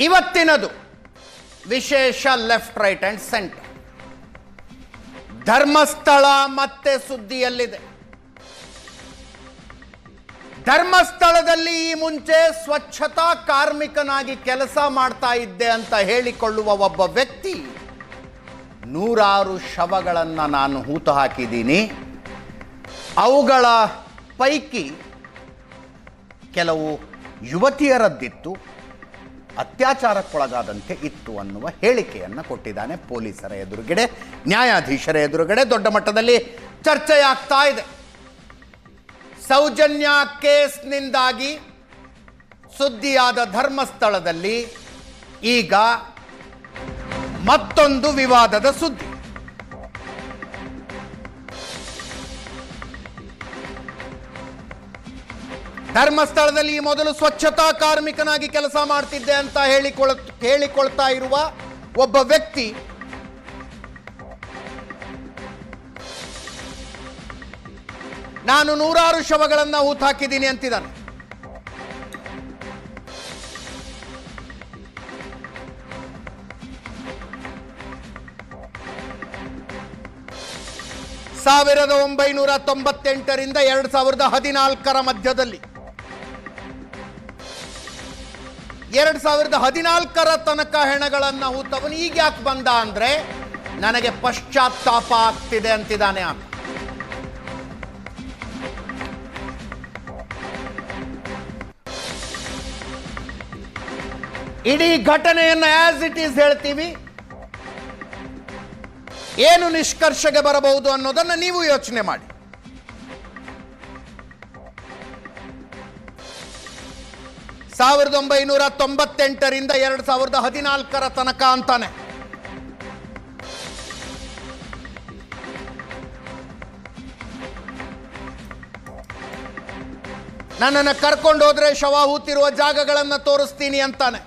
ಇವತ್ತಿನದು ವಿಶೇಷ left right and center. Dharmasthala ಮತ್ತೆ ಸುದ್ದಿಯಲ್ಲಿದೆ. ಧರ್ಮಸ್ಥಳದಲ್ಲಿ ಈ ಮುಂಚೆ ಸ್ವಚ್ಛತಾ ಕಾರ್ಮಿಕನಾಗಿ ಕೆಲಸ ಮಾಡ್ತಾ ಇದ್ದೆ ಅಂತ ಹೇಳಿಕೊಳ್ಳುವ ಒಬ್ಬ ವ್ಯಕ್ತಿ ನೂರಾರು ಶವಗಳನ್ನು ನಾನು ಹೂತು ಹಾಕಿದ್ದೀನಿ. ಅವುಗಳ ಪೈಕಿ ಕೆಲವು ಯುವತಿಯರದ್ದಿತ್ತು. ಅತ್ಯಾಚಾರಕ್ಕೊಳಗಾದಂತೆ ಇತ್ತು ಅನ್ನುವ ಹೇಳಿಕೆಯನ್ನು ಕೊಟ್ಟಿದ್ದಾನೆ ಪೊಲೀಸರ ಎದುರುಗಡೆ. ನ್ಯಾಯಾಧೀಶರ ಎದುರುಗಡೆ ದೊಡ್ಡ ಮಟ್ಟದಲ್ಲಿ ಚರ್ಚೆಯಾಗ್ತಾ ಇದೆ. ಸೌಜನ್ಯ ಕೇಸ್ನಿಂದಾಗಿ ಸುದ್ದಿಯಾದ ಧರ್ಮಸ್ಥಳದಲ್ಲಿ ಈಗ ಮತ್ತೊಂದು ವಿವಾದದ ಸುದ್ದಿ. ಧರ್ಮಸ್ಥಳದಲ್ಲಿ ಈ ಮೊದಲು ಸ್ವಚ್ಛತಾ ಕಾರ್ಮಿಕನಾಗಿ ಕೆಲಸ ಮಾಡ್ತಿದ್ದೆ ಅಂತ ಹೇಳಿಕೊಳ್ ಹೇಳಿಕೊಳ್ತಾ ಇರುವ ಒಬ್ಬ ವ್ಯಕ್ತಿ. ನಾನು ನೂರಾರು ಶವಗಳನ್ನು ಹೂತಾಕಿದ್ದೀನಿ ಅಂತಿದ್ದಾನೆ. ಸಾವಿರದ ಒಂಬೈನೂರ ತೊಂಬತ್ತೆಂಟರಿಂದ ಎರಡು ಸಾವಿರದ ಹದಿನಾಲ್ಕರ ಮಧ್ಯದಲ್ಲಿ ಎರಡು ಸಾವಿರದ ಹದಿನಾಲ್ಕರ ತನಕ ಹೆಣಗಳನ್ನು ಹೂತವನು. ಈಗ ಯಾಕೆ ಬಂದ ಅಂದ್ರೆ, ನನಗೆ ಪಶ್ಚಾತ್ತಾಪ ಆಗ್ತಿದೆ ಅಂತಿದ್ದಾನೆ ಆತ. ಇಡೀ ಘಟನೆಯನ್ನು ಆಸ್ ಇಟ್ ಈಸ್ ಹೇಳ್ತೀವಿ. ಏನು ನಿಷ್ಕರ್ಷಗೆ ಬರಬಹುದು ಅನ್ನೋದನ್ನು ನೀವು ಯೋಚನೆ ಮಾಡಿ. ಸಾವಿರದ ಒಂಬೈನೂರ ತೊಂಬತ್ತೆಂಟರಿಂದ ಎರಡು ಸಾವಿರದ ಹದಿನಾಲ್ಕರ ತನಕ ಅಂತಾನೆ. ನನ್ನನ್ನು ಕರ್ಕೊಂಡು ಹೋದ್ರೆ ಶವ ಹೂತಿರುವ ಜಾಗಗಳನ್ನು ತೋರಿಸ್ತೀನಿ ಅಂತಾನೆ.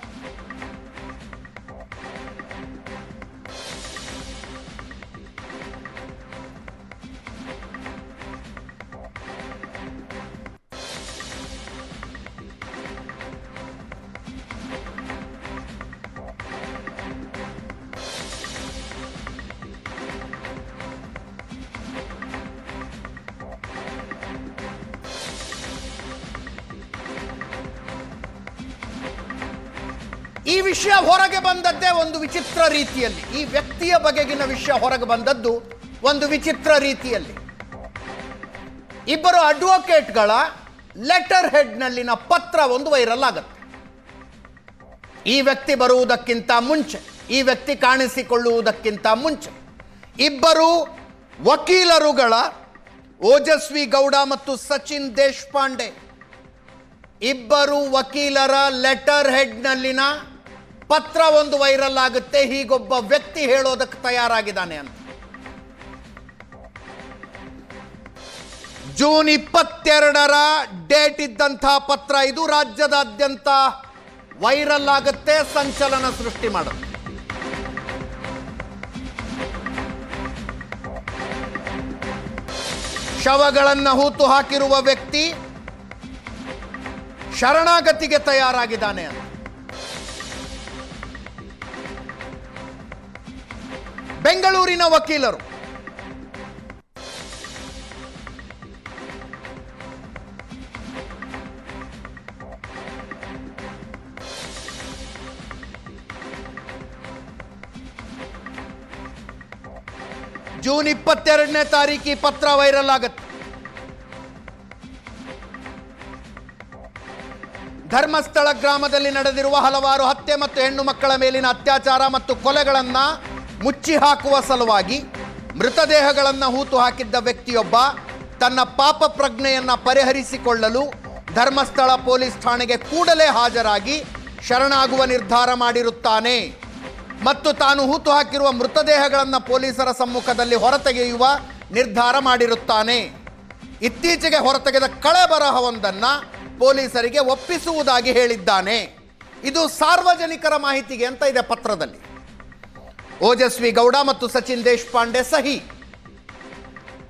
ಈ ವಿಷಯ ಹೊರಗೆ ಬಂದದ್ದೇ ಒಂದು ವಿಚಿತ್ರ ರೀತಿಯಲ್ಲಿ, ಈ ವ್ಯಕ್ತಿಯ ಬಗೆಗಿನ ವಿಷಯ ಹೊರಗೆ ಬಂದದ್ದು ಒಂದು ವಿಚಿತ್ರ ರೀತಿಯಲ್ಲಿ. ಇಬ್ಬರು ಅಡ್ವೊಕೇಟ್ಗಳ ಲೆಟರ್ ಹೆಡ್ನಲ್ಲಿನ ಪತ್ರ ಒಂದು ವೈರಲ್ ಆಗುತ್ತೆ. ಈ ವ್ಯಕ್ತಿ ಬರುವುದಕ್ಕಿಂತ ಮುಂಚೆ, ಈ ವ್ಯಕ್ತಿ ಕಾಣಿಸಿಕೊಳ್ಳುವುದಕ್ಕಿಂತ ಮುಂಚೆ, ಇಬ್ಬರು ವಕೀಲರುಗಳ ಓಜಸ್ವಿ ಗೌಡ ಮತ್ತು ಸಚಿನ್ ದೇಶಪಾಂಡೆ, ಇಬ್ಬರು ವಕೀಲರ ಲೆಟರ್ ಹೆಡ್ನಲ್ಲಿನ ಪತ್ರ ಒಂದು ವೈರಲ್ ಆಗುತ್ತೆ, ಹೀಗೊಬ್ಬ ವ್ಯಕ್ತಿ ಹೇಳೋದಕ್ಕೆ ತಯಾರಾಗಿದ್ದಾನೆ ಅಂತ. ಜೂನ್ ಇಪ್ಪತ್ತೆರಡರ ಡೇಟ್ ಇದ್ದಂತಹ ಪತ್ರ ಇದು ರಾಜ್ಯದಾದ್ಯಂತ ವೈರಲ್ ಆಗುತ್ತೆ, ಸಂಚಲನ ಸೃಷ್ಟಿ ಮಾಡುತ್ತೆ. ಶವಗಳನ್ನು ಹೂತು ಹಾಕಿರುವ ವ್ಯಕ್ತಿ ಶರಣಾಗತಿಗೆ ತಯಾರಾಗಿದ್ದಾನೆ ಅಂತ. ಬೆಂಗಳೂರಿನ ವಕೀಲರು. ಜೂನ್ ಇಪ್ಪತ್ತೆರಡನೇ ತಾರೀಕಿ ಪತ್ರ ವೈರಲ್ ಆಗುತ್ತೆ. ಧರ್ಮಸ್ಥಳ ಗ್ರಾಮದಲ್ಲಿ ನಡೆದಿರುವ ಹಲವಾರು ಹತ್ಯೆ ಮತ್ತು ಹೆಣ್ಣು ಮಕ್ಕಳ ಮೇಲಿನ ಅತ್ಯಾಚಾರ ಮತ್ತು ಕೊಲೆಗಳನ್ನು ಮುಚ್ಚಿ ಹಾಕುವ ಸಲುವಾಗಿ ಮೃತದೇಹಗಳನ್ನು ಹೂತು ಹಾಕಿದ್ದ ವ್ಯಕ್ತಿಯೊಬ್ಬ ತನ್ನ ಪಾಪ ಪ್ರಜ್ಞೆಯನ್ನು ಪರಿಹರಿಸಿಕೊಳ್ಳಲು ಧರ್ಮಸ್ಥಳ ಪೊಲೀಸ್ ಠಾಣೆಗೆ ಕೂಡಲೇ ಹಾಜರಾಗಿ ಶರಣಾಗುವ ನಿರ್ಧಾರ ಮಾಡಿರುತ್ತಾನೆ. ಮತ್ತು ತಾನು ಹೂತು ಹಾಕಿರುವ ಮೃತದೇಹಗಳನ್ನು ಪೊಲೀಸರ ಸಮ್ಮುಖದಲ್ಲಿ ಹೊರತೆಗೆಯುವ ನಿರ್ಧಾರ ಮಾಡಿರುತ್ತಾನೆ. ಇತ್ತೀಚೆಗೆ ಹೊರತೆಗೆದ ಕಳೆಬರಹವೊಂದನ್ನು ಪೊಲೀಸರಿಗೆ ಒಪ್ಪಿಸುವುದಾಗಿ ಹೇಳಿದ್ದಾನೆ. ಇದು ಸಾರ್ವಜನಿಕರ ಮಾಹಿತಿಗೆ ಅಂತ ಇದೆ ಪತ್ರದಲ್ಲಿ. ಓಜಸ್ವಿ ಗೌಡ ಮತ್ತು ಸಚಿನ್ ದೇಶಪಾಂಡೆ ಸಹಿ.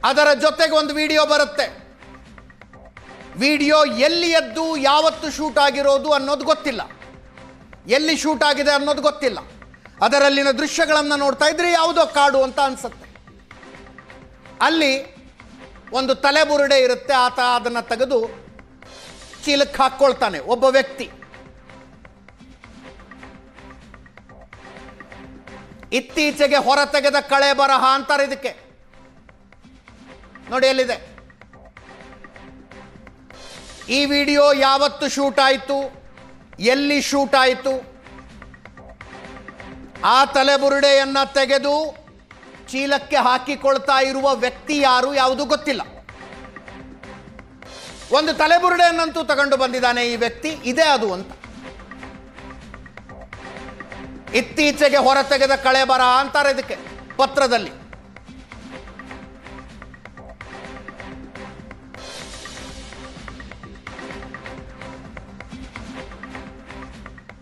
ಅದರ ಜೊತೆಗೆ ಒಂದು ವಿಡಿಯೋ ಬರುತ್ತೆ. ವಿಡಿಯೋ ಎಲ್ಲಿಯದ್ದು, ಯಾವತ್ತು ಶೂಟ್ ಆಗಿರೋದು ಅನ್ನೋದು ಗೊತ್ತಿಲ್ಲ. ಎಲ್ಲಿ ಶೂಟ್ ಆಗಿದೆ ಅನ್ನೋದು ಗೊತ್ತಿಲ್ಲ. ಅದರಲ್ಲಿನ ದೃಶ್ಯಗಳನ್ನು ನೋಡ್ತಾ ಇದ್ರೆ ಯಾವುದೋ ಕಾಡು ಅಂತ ಅನ್ಸುತ್ತೆ. ಅಲ್ಲಿ ಒಂದು ತಲೆಬುರುಡೆ ಇರುತ್ತೆ, ಆತ ಅದನ್ನು ತೆಗೆದು ಚೀಲಕ್ಕೆ ಹಾಕ್ಕೊಳ್ತಾನೆ ಒಬ್ಬ ವ್ಯಕ್ತಿ. ಇತ್ತೀಚೆಗೆ ಹೊರ ತೆಗೆದ ಕಳೆ ಬರಹ ಅಂತಾರೆ ಇದಕ್ಕೆ. ನೋಡಿ ಎಲ್ಲಿದೆ. ಈ ವಿಡಿಯೋ ಯಾವತ್ತು ಶೂಟ್ ಆಯಿತು? ಎಲ್ಲಿ ಶೂಟ್ ಆಯಿತು? ಆ ತಲೆಬುರುಡೆಯನ್ನ ತೆಗೆದು ಚೀಲಕ್ಕೆ ಹಾಕಿಕೊಳ್ತಾ ಇರುವ ವ್ಯಕ್ತಿ ಯಾರು ಯಾವುದು ಗೊತ್ತಿಲ್ಲ. ಒಂದು ತಲೆಬುರುಡೆಯನ್ನಂತೂ ತಗೊಂಡು ಬಂದಿದ್ದಾನೆ ಈ ವ್ಯಕ್ತಿ, ಇದೇ ಅದು ಅಂತ. ಇತ್ತೀಚೆಗೆ ಹೊರತೆಗೆದ ಕಳೆ ಬರ ಅಂತಾರೆ ಇದಕ್ಕೆ, ಪತ್ರದಲ್ಲಿ.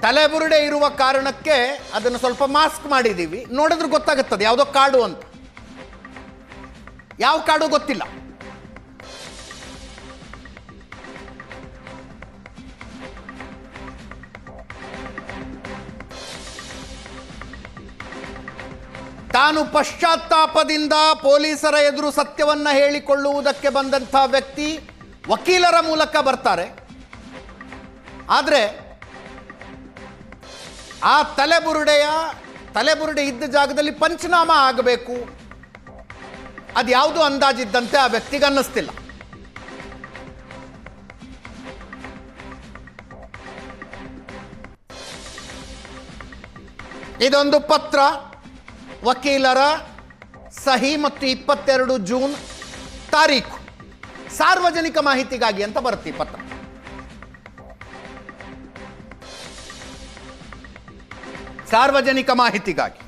ತಲೆಬುರುಡೆ ಇರುವ ಕಾರಣಕ್ಕೆ ಅದನ್ನು ಸ್ವಲ್ಪ ಮಾಸ್ಕ್ ಮಾಡಿದ್ದೀವಿ. ನೋಡಿದ್ರೆ ಗೊತ್ತಾಗುತ್ತದೆ, ಯಾವುದೋ ಕಾಡು ಅಂತ. ಯಾವ ಕಾಡು ಗೊತ್ತಿಲ್ಲ. ತಾನು ಪಶ್ಚಾತ್ತಾಪದಿಂದ ಪೊಲೀಸರ ಎದುರು ಸತ್ಯವನ್ನು ಹೇಳಿಕೊಳ್ಳುವುದಕ್ಕೆ ಬಂದಂಥ ವ್ಯಕ್ತಿ ವಕೀಲರ ಮೂಲಕ ಬರ್ತಾರೆ. ಆದರೆ ಆ ತಲೆಬುರುಡೆಯ, ತಲೆಬುರುಡೆ ಇದ್ದ ಜಾಗದಲ್ಲಿ ಪಂಚನಾಮ ಆಗಬೇಕು. ಅದು ಯಾವುದು ಅಂದಾಜಿದ್ದಂತೆ ಆ ವ್ಯಕ್ತಿಗೆ ಅನ್ನಿಸ್ತಿಲ್ಲ. ಇದೊಂದು ಪತ್ರ. ವಕೀಲರ ಸಹಿ ಮತ್ತು ಇಪ್ಪತ್ತೆರಡು ಜೂನ್ ತಾರೀಕು. ಸಾರ್ವಜನಿಕ ಮಾಹಿತಿಗಾಗಿ ಅಂತ ಬರುತ್ತೆ ಪತ್ರ. ಸಾರ್ವಜನಿಕ ಮಾಹಿತಿಗಾಗಿ.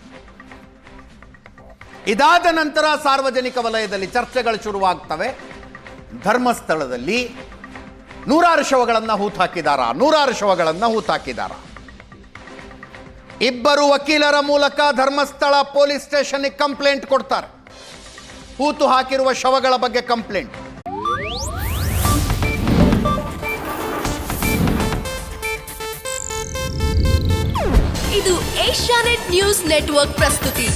ಇದಾದ ನಂತರ ಸಾರ್ವಜನಿಕ ವಲಯದಲ್ಲಿ ಚರ್ಚೆಗಳು ಶುರುವಾಗ್ತವೆ. ಧರ್ಮಸ್ಥಳದಲ್ಲಿ ನೂರಾರು ಶವಗಳನ್ನು ಹೂತಾಕಿದಾರ. ನೂರಾರು ಶವಗಳನ್ನು ಹೂತಾಕಿದಾರ. ಇಬ್ಬರು ವಕೀಲರ ಮೂಲಕ ಧರ್ಮಸ್ಥಳ ಪೊಲೀಸ್ ಸ್ಟೇಷನ್ಗೆ ಕಂಪ್ಲೇಂಟ್ ಕೊಡ್ತಾರೆ. ಹೂತು ಹಾಕಿರುವ ಶವಗಳ ಬಗ್ಗೆ ಕಂಪ್ಲೇಂಟ್. ಇದು ಏಷ್ಯಾನೆಟ್ ನ್ಯೂಸ್ ನೆಟ್ವರ್ಕ್ ಪ್ರಸ್ತುತಿ.